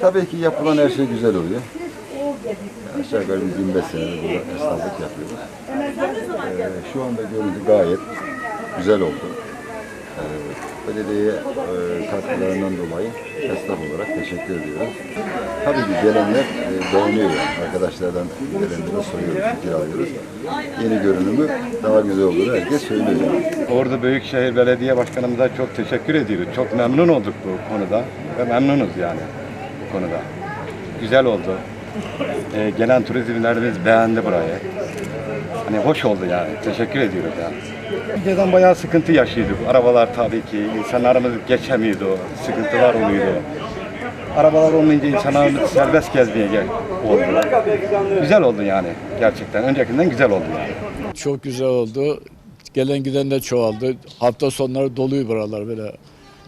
Tabii ki yapılan her şey güzel oluyor. Aşağı yukarı biz 25 senedir burada esnaflık yapıyoruz. Ee, şu anda görüntü gayet güzel oldu. Ee, belediyeye e, katkılarından dolayı esnaf olarak teşekkür ediyoruz. Tabii ki gelenler e, beğeniyor. Arkadaşlardan gelenlere soruyoruz, fikir alıyoruz. Yeni görünümü daha güzel olduğunu herkes söylüyor yani. Ordu Büyükşehir Belediye Başkanımıza çok teşekkür ediyoruz. Çok memnun olduk bu konuda ve memnunuz yani bu konuda. Güzel oldu. Ee, gelen turizmlerimiz beğendi burayı. Hani hoş oldu yani. Teşekkür ediyoruz yani. Önceden bayağı sıkıntı yaşıyorduk. Arabalar tabii ki insanlarımız geçemiyordu. Sıkıntılar oluyordu. Arabalar olmayınca insanlarımız serbest gezmeye gel oldu. Güzel oldu yani gerçekten. Öncekinden güzel oldu yani. Çok güzel oldu. Gelen giden de çoğaldı. Hafta sonları doluyor buralar böyle.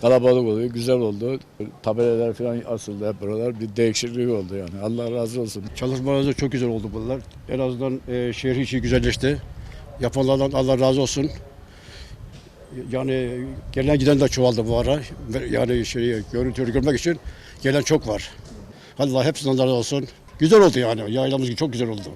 Kalabalık oluyor. Güzel oldu. Tabelalar falan asıldı hep buralar. Bir değişiklik oldu yani. Allah razı olsun. Çalışmalarınız çok güzel oldu bunlar. En azından e, şehir içi güzelleşti. Yapanlardan Allah razı olsun. Yani gelen giden de çoğaldı bu ara. Yani şey, görüntüleri görmek için gelen çok var. Allah hepsinden razı olsun. Güzel oldu yani. Yaylamız çok güzel oldu.